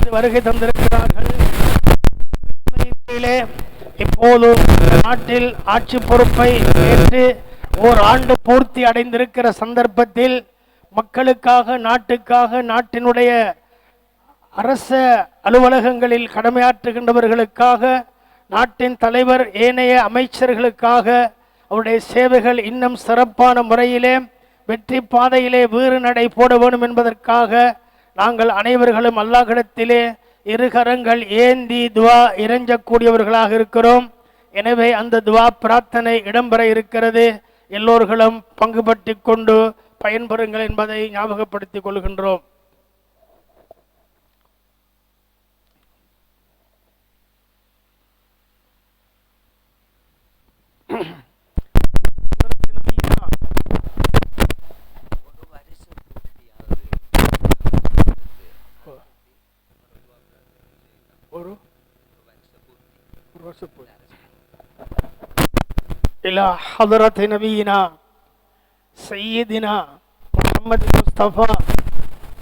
வந்து வருகை தந்திருக்கிறார்கள். இப்போது நாட்டில் ஆட்சி பொறுப்பை ஏற்று ஓர் ஆண்டு பூர்த்தி அடைந்திருக்கிற சந்தர்ப்பத்தில் மக்களுக்காக நாட்டுக்காக நாட்டினுடைய அரச அலுவலகங்களில் கடமையாற்றுகின்றவர்களுக்காக நாட்டின் தலைவர் ஏனைய அமைச்சர்களுக்காக அவருடைய சேவைகள் இன்னும் சிறப்பான முறையிலே வெற்றி பாதையிலே வீறு நடை போட வேண்டும் என்பதற்காக நாங்கள் அனைவர்களும் அல்லாஹிடத்திலே இருகரங்கள் ஏந்தி துவா இறைஞ்சக்கூடியவர்களாக இருக்கிறோம். எனவே அந்த துவா பிரார்த்தனை இடம்பெற இருக்கிறது. எல்லோர்களும் பங்குபற்றி கொண்டு பயன்பெறுங்கள் என்பதை ஞாபகப்படுத்திக் கொள்கின்றோம். إلى حضرة نبينا سيدنا محمد مصطفى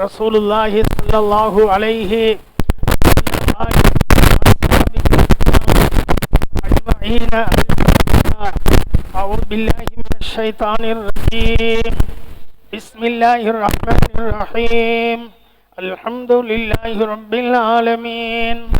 رسول الله صلى الله عليه أجمعين. أعوذ بالله من الشيطان الرجيم. بسم الله الرحمن الرحيم. الحمد لله رب العالمين.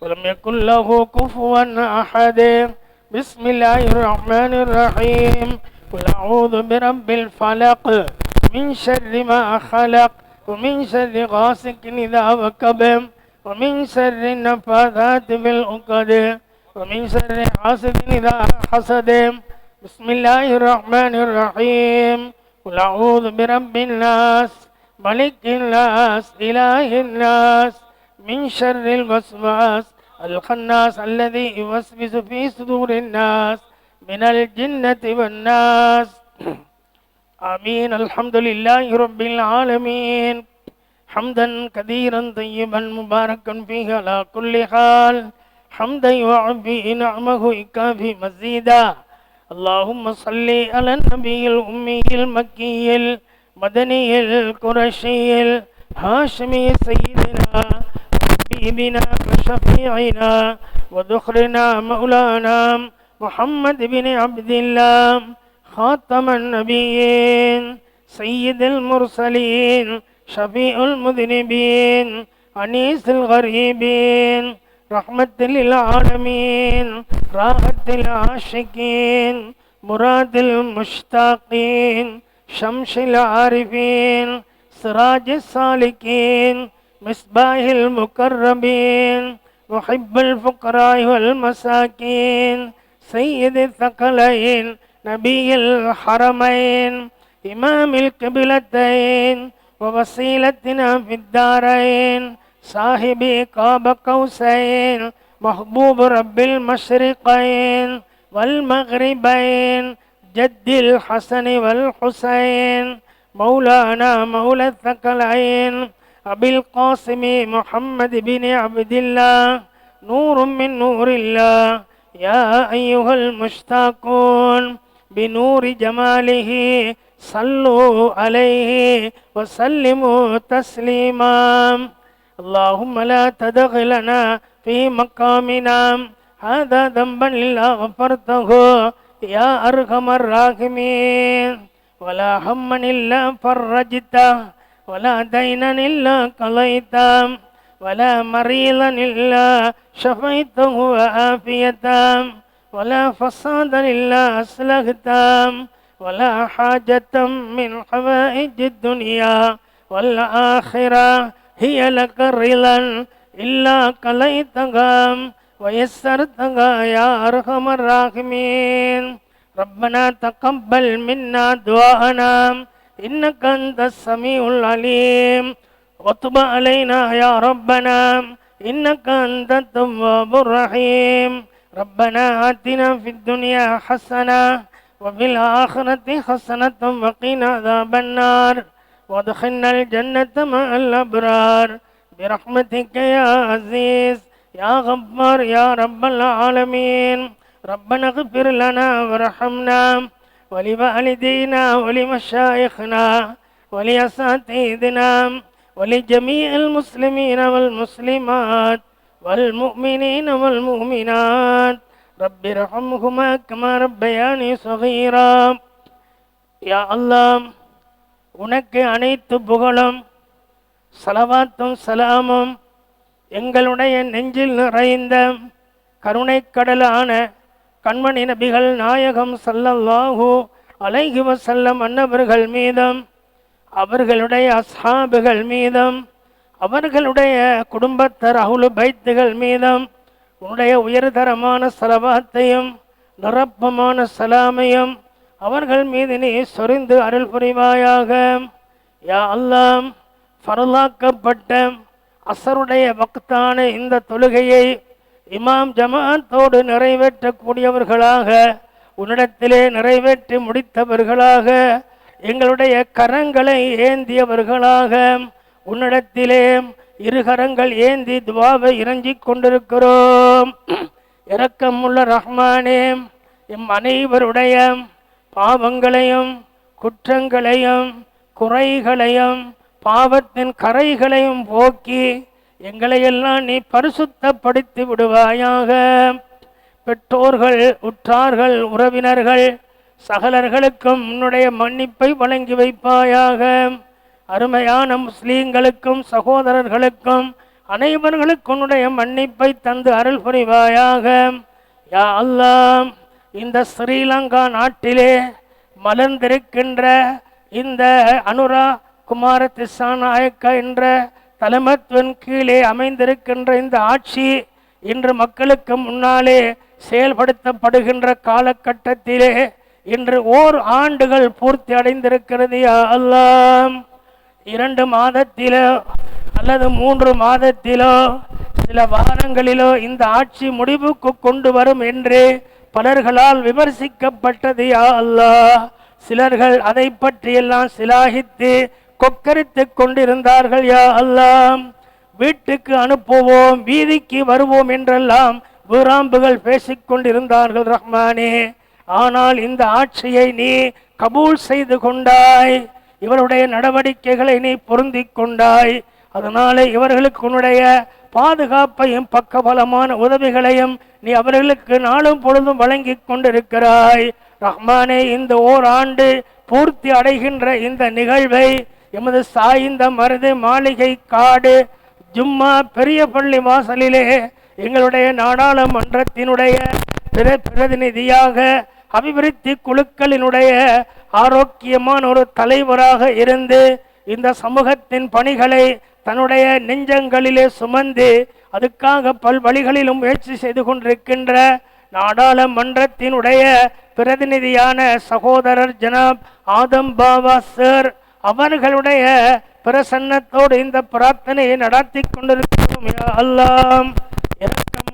ولم يكن له كفوا أحد. بسم الله الرحمن الرحيم. قل أعوذ برب الفلق. من شر ما خلق. ومن شر غاسق إذا وقب ومن شر النفاثات في العقد ومن شر حاسد إذا حسد. بسم الله الرحمن الرحيم. قل أعوذ برب الناس. ملك الناس. إله الناس. من شر الوسواس الخناس الذي يوسوس في صدور الناس من الجنة والناس. آمين. الحمد لله رب العالمين. حمدا كثيرا طيبا مباركا فيه على كل حال. حمدا يعبي نعمه يكافي مزيدا. اللهم صل على النبي الأمي المكي المدني القرشي الهاشمي سيدنا حبيبنا وشفيعنا ودخرنا مولانا محمد بن عبد الله خاتم النبيين سيد المرسلين شفيع المذنبين أنيس الغريبين رحمة للعالمين راحة العاشقين مراد المشتاقين شمس العارفين سراج السالكين مصباح المقربين محب الفقراء والمساكين سيد الثقلين نبي الحرمين إمام القبلتين ووسيلتنا في الدارين صاحب قاب قوسين محبوب رب المشرقين والمغربين جد الحسن والحسين مولانا مولى الثقلين أبي القاسم محمد بن عبد الله نور من نور الله. يا أيها المشتاقون بنور جماله صلوا عليه وسلموا تسليما. اللهم لا تدغ لنا في مقامنا. هذا ذنبا إلا غفرته. يا أرحم الراحمين. ولا هما إلا فرجته. ولا دينا إلا قضيته ولا مريضا إلا شفيته وعافيته ولا فسادا إلا أصلحته ولا حاجة من حوائج الدنيا والآخرة هي لك رضا إلا قضيتها ويسرتها يا أرحم الراحمين. ربنا تقبل منا دعاءنا. إنك أنت السميع العليم. وتب علينا يا ربنا. إنك أنت التواب الرحيم. ربنا آتنا في الدنيا حسنة وفي الآخرة حسنة وقنا عذاب النار. وادخلنا الجنة مع الأبرار. برحمتك يا عزيز يا غفار يا رب العالمين. ربنا اغفر لنا وارحمنا. ولوالدينا ولمشايخنا ولأساتذتنا ولجميع المسلمين والمسلمات والمؤمنين والمؤمنات رب ارحمهما كما ربياني صغيرا يا الله உனக்கு அனைத்து புகழும் சலவாத்தும் சலாமும் எங்களுடைய நெஞ்சில் நிறைந்த கருணைக்கடலான கண்மணி நபிகள் நாயகம் சல்லல்லாஹு அலைஹி வஸல்லம் அன்னவர்கள் மீதும் அவர்களுடைய அஸ்ஹாபுகள் மீதும் அவர்களுடைய குடும்பத்தர் அகுலு பைத்துகள் மீதும் உன்னுடைய உயர்தரமான சலவாத்தையும் நிரப்பமான சலாமையும் அவர்கள் மீது நீ சொரிந்து அருள் புரிவாயாக. யா அல்லாம் ஃபரலாக்கப்பட்ட அசருடைய பக்தான இந்த தொழுகையை இமாம் ஜமாத்தோடு நிறைவேற்றக்கூடியவர்களாக உன்னிடத்திலே நிறைவேற்றி முடித்தவர்களாக எங்களுடைய கரங்களை ஏந்தியவர்களாக உன்னிடத்திலே இருகரங்கள் ஏந்தி துவாவை இறங்கிக் கொண்டிருக்கிறோம். இரக்கமுள்ள ரஹ்மானே எம் அனைவருடைய பாவங்களையும் குற்றங்களையும் குறைகளையும் பாவத்தின் கரைகளையும் போக்கி எங்களையெல்லாம் நீ பரிசுத்தப்படுத்தி விடுவாயாக? பெற்றோர்கள் உற்றார்கள் உறவினர்கள் சகலர்களுக்கும் உன்னுடைய மன்னிப்பை வழங்கி வைப்பாயாக. அருமையான முஸ்லீம்களுக்கும் சகோதரர்களுக்கும் அனைவர்களுக்கும் உன்னுடைய மன்னிப்பை தந்து அருள் புரிவாயாக. யா அல்லாம் இந்த ஸ்ரீலங்கா நாட்டிலே மலர்ந்திருக்கின்ற இந்த அனுரா குமார திசாநாயக்க என்ற தலைமத்துவன் கீழே அமைந்திருக்கின்ற இந்த ஆட்சி இன்று மக்களுக்கு முன்னாலே செயல்படுத்தப்படுகின்ற காலகட்டத்திலே இன்று ஓர் ஆண்டுகள் பூர்த்தி அடைந்திருக்கிறது யா அல்லாம் இரண்டு மாதத்திலோ அல்லது மூன்று மாதத்திலோ சில வாரங்களிலோ இந்த ஆட்சி முடிவுக்கு கொண்டு வரும் என்று பலர்களால் விமர்சிக்கப்பட்டது யா அல்லாஹ். சிலர்கள் அதை பற்றியெல்லாம் சிலாகித்து கொக்கரித்து கொண்டிருந்தார்கள் யா அல்லாம் வீட்டுக்கு அனுப்புவோம் வீதிக்கு வருவோம் என்றெல்லாம் வீராம்புகள் பேசிக் கொண்டிருந்தார்கள் ரஹ்மானே. ஆனால் இந்த ஆட்சியை நீ கபூல் செய்து கொண்டாய். இவருடைய நடவடிக்கைகளை நீ பொருந்தி கொண்டாய். அதனால இவர்களுக்கு உன்னுடைய பாதுகாப்பையும் பக்கபலமான உதவிகளையும் நீ அவர்களுக்கு நாளும் பொழுதும் வழங்கி கொண்டிருக்கிறாய். ரஹ்மானே இந்த ஓராண்டு பூர்த்தி அடைகின்ற இந்த நிகழ்வை எமது சாய்ந்த மருது மாளிகை காடு ஜும்மா பெரிய பள்ளி வாசலிலே எங்களுடைய நாடாளுமன்றத்தினுடைய பிற பிரதிநிதியாக அபிவிருத்தி குழுக்களினுடைய ஆரோக்கியமான ஒரு தலைவராக இருந்து இந்த சமூகத்தின் பணிகளை தன்னுடைய நெஞ்சங்களிலே சுமந்து அதுக்காக பல் வழிகளிலும் முயற்சி செய்து கொண்டிருக்கின்ற நாடாளுமன்றத்தினுடைய பிரதிநிதியான சகோதரர் ஜனாப் ஆதம் பாபா சார் அவர்களுடைய பிரசன்னத்தோடு இந்த பிரார்த்தனையை நடத்தி கொண்டிருக்கிறோம். யா அல்லாம்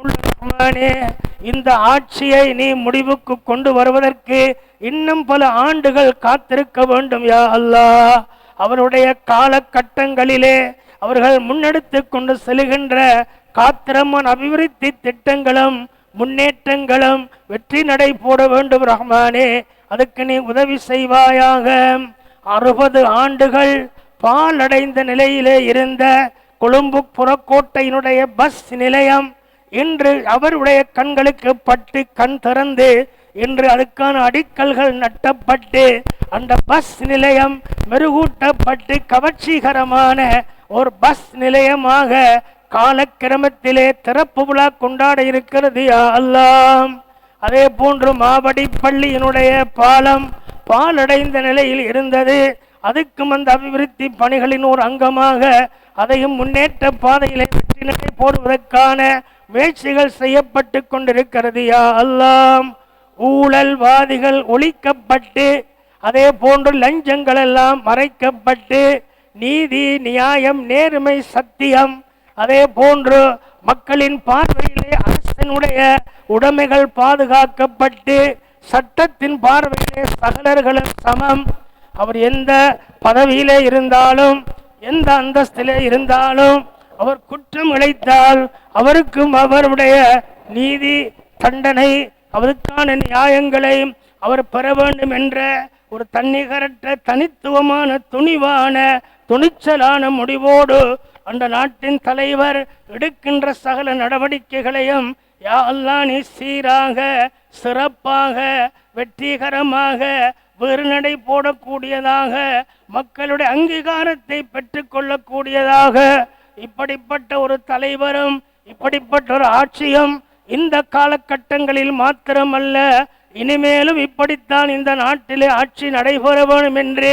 ரஹ்மானே இந்த ஆட்சியை நீ முடிவுக்கு கொண்டு வருவதற்கு இன்னும் பல ஆண்டுகள் காத்திருக்க வேண்டும். யா அல்லாஹ் அவருடைய காலகட்டங்களிலே அவர்கள் முன்னெடுத்து கொண்டு செல்கின்ற காத்திரமான அபிவிருத்தி திட்டங்களும் முன்னேற்றங்களும் வெற்றி நடை போட வேண்டும். ரஹ்மானே அதுக்கு நீ உதவி செய்வாயாக. அறுபது ஆண்டுகள் பாலடைந்த நிலையிலே இருந்த கொழும்பு புறக்கோட்டையினுடைய பஸ் நிலையம் இன்று அவருடைய கண்களுக்கு பட்டு கண் திறந்து இன்று அதுக்கான அடிக்கல்கள் நட்டப்பட்டு அந்த பஸ் நிலையம் மெருகூட்டப்பட்டு கவர்ச்சிகரமான ஒரு பஸ் நிலையமாக காலக்கிரமத்திலே திறப்பு விழா கொண்டாட இருக்கிறது அல்லாம் அதே போன்று மாவடி பள்ளியினுடைய பாலம் பாலடைந்த நிலையில் இருந்தது. அதுக்கும் அந்த அபிவிருத்தி பணிகளின் ஒரு அங்கமாக அதையும் முன்னேற்ற பாதையிலே வெற்றி போடுவதற்கான முயற்சிகள் செய்யப்பட்டு கொண்டிருக்கிறது. யா அல்லாம் ஊழல்வாதிகள் ஒழிக்கப்பட்டு அதே போன்று லஞ்சங்கள் எல்லாம் மறைக்கப்பட்டு நீதி நியாயம் நேர்மை சத்தியம் அதே போன்று மக்களின் பார்வையிலே அரசனுடைய உடைமைகள் பாதுகாக்கப்பட்டு சட்டத்தின் பார்வையிலே சகலர்களும் சமம். அவர் எந்த பதவியிலே இருந்தாலும் எந்த அந்தஸ்திலே இருந்தாலும் அவர் குற்றம் இழைத்தால் அவருக்கும் அவருடைய நீதி தண்டனை அவருக்கான நியாயங்களை அவர் பெற வேண்டும் என்ற ஒரு தன்னிகரற்ற தனித்துவமான துணிவான துணிச்சலான முடிவோடு அந்த நாட்டின் தலைவர் எடுக்கின்ற சகல நடவடிக்கைகளையும் யா அல்லாஹ் சீராக சிறப்பாக வெற்றிகரமாக வெறுநடை போடக்கூடியதாக மக்களுடைய அங்கீகாரத்தை பெற்றுக்கொள்ளக்கூடியதாக இப்படிப்பட்ட ஒரு தலைவரும் இப்படிப்பட்ட ஒரு ஆட்சியும் இந்த காலகட்டங்களில் மாத்திரமல்ல இனிமேலும் இப்படித்தான் இந்த நாட்டிலே ஆட்சி நடைபெற வேண்டும் என்று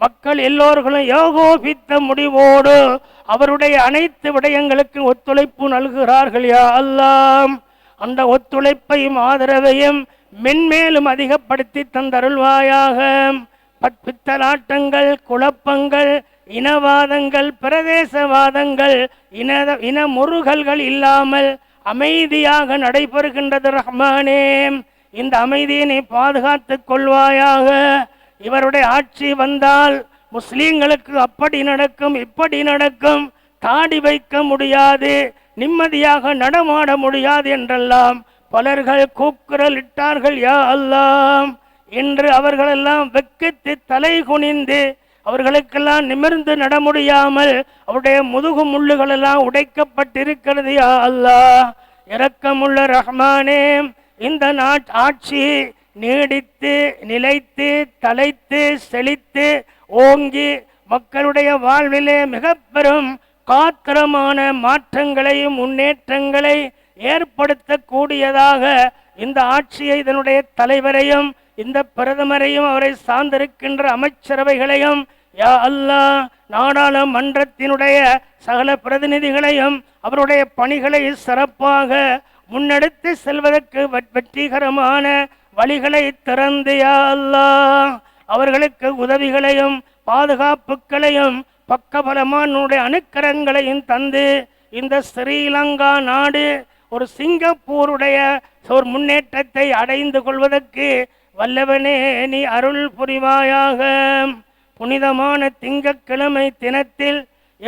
மக்கள் எல்லோர்களும் யோகோபித்த முடிவோடு அவருடைய அனைத்து விடயங்களுக்கும் ஒத்துழைப்பு நல்கிறார்கள் யா அல்லாம் அந்த ஒத்துழைப்பையும் ஆதரவையும் மென்மேலும் அதிகப்படுத்தி தந்தருள்வாயாக. பற்பித்தலாட்டங்கள் குழப்பங்கள் இனவாதங்கள் பிரதேசவாதங்கள் இன இன முருகல்கள் இல்லாமல் அமைதியாக நடைபெறுகின்றது ரஹ்மானே. இந்த அமைதியை நீ பாதுகாத்துக் கொள்வாயாக. இவருடைய ஆட்சி வந்தால் முஸ்லீம்களுக்கு அப்படி நடக்கும் இப்படி நடக்கும் தாடி வைக்க முடியாது. நிம்மதியாக நடமாட முடியாது என்றெல்லாம் பலர்கள் கூக்குரல் இட்டார்கள் யா அல்லாம் என்று அவர்களெல்லாம் வெக்கித்து தலை குனிந்து அவர்களுக்கெல்லாம் நிமிர்ந்து நட முடியாமல் அவருடைய முதுகு முள்ளுகளெல்லாம் உடைக்கப்பட்டிருக்கிறது யா அல்லாஹ். இரக்கமுள்ள ரஹ்மானே இந்த நாட் ஆட்சி நீடித்து நிலைத்து தலைத்து செழித்து ஓங்கி மக்களுடைய வாழ்விலே மிக பெரும் காத்திரமான மாற்றங்களையும் முன்னேற்றங்களை ஏற்படுத்தக்கூடியதாக இந்த ஆட்சியை இதனுடைய தலைவரையும் இந்த பிரதமரையும் அவரை சார்ந்திருக்கின்ற அமைச்சரவைகளையும் யா அல்லாஹ் நாடாளுமன்றத்தினுடைய சகல பிரதிநிதிகளையும் அவருடைய பணிகளை சிறப்பாக முன்னெடுத்து செல்வதற்கு வெற்றிகரமான வழிகளை திறந்து யா அல்லாஹ் அவர்களுக்கு உதவிகளையும் பாதுகாப்புகளையும் பக்கபலமானுடைய அணுக்கரங்களையும் தந்து இந்த ஸ்ரீலங்கா நாடு ஒரு சிங்கப்பூருடைய ஒரு முன்னேற்றத்தை அடைந்து கொள்வதற்கு வல்லவனே நீ அருள் புரிவாயாக. புனிதமான திங்கட்கிழமை தினத்தில்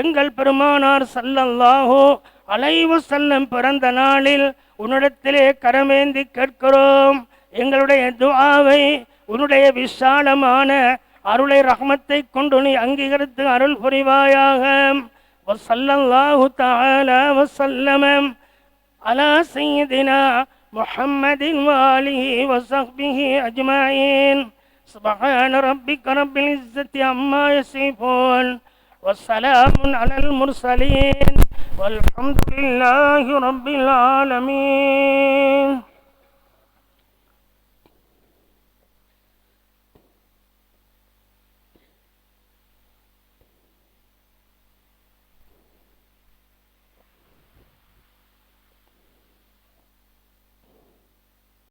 எங்கள் பெருமானார் சல்லல்லாஹு அலைவு செல்லம் பிறந்த நாளில் உன்னிடத்திலே கரமேந்தி கேட்கிறோம். எங்களுடைய துவாவை உன்னுடைய விசாலமான அருளை ரஹ்மத்தை கொண்டு நீ அங்கீகரித்து அருள் புரிவாயாக வசல்லல்லாஹு தஆலா வசல்லம على سيدنا محمد وآله وصحبه أجمعين سبحان ربك رب العزة عما يصفون والسلام على المرسلين والحمد لله رب العالمين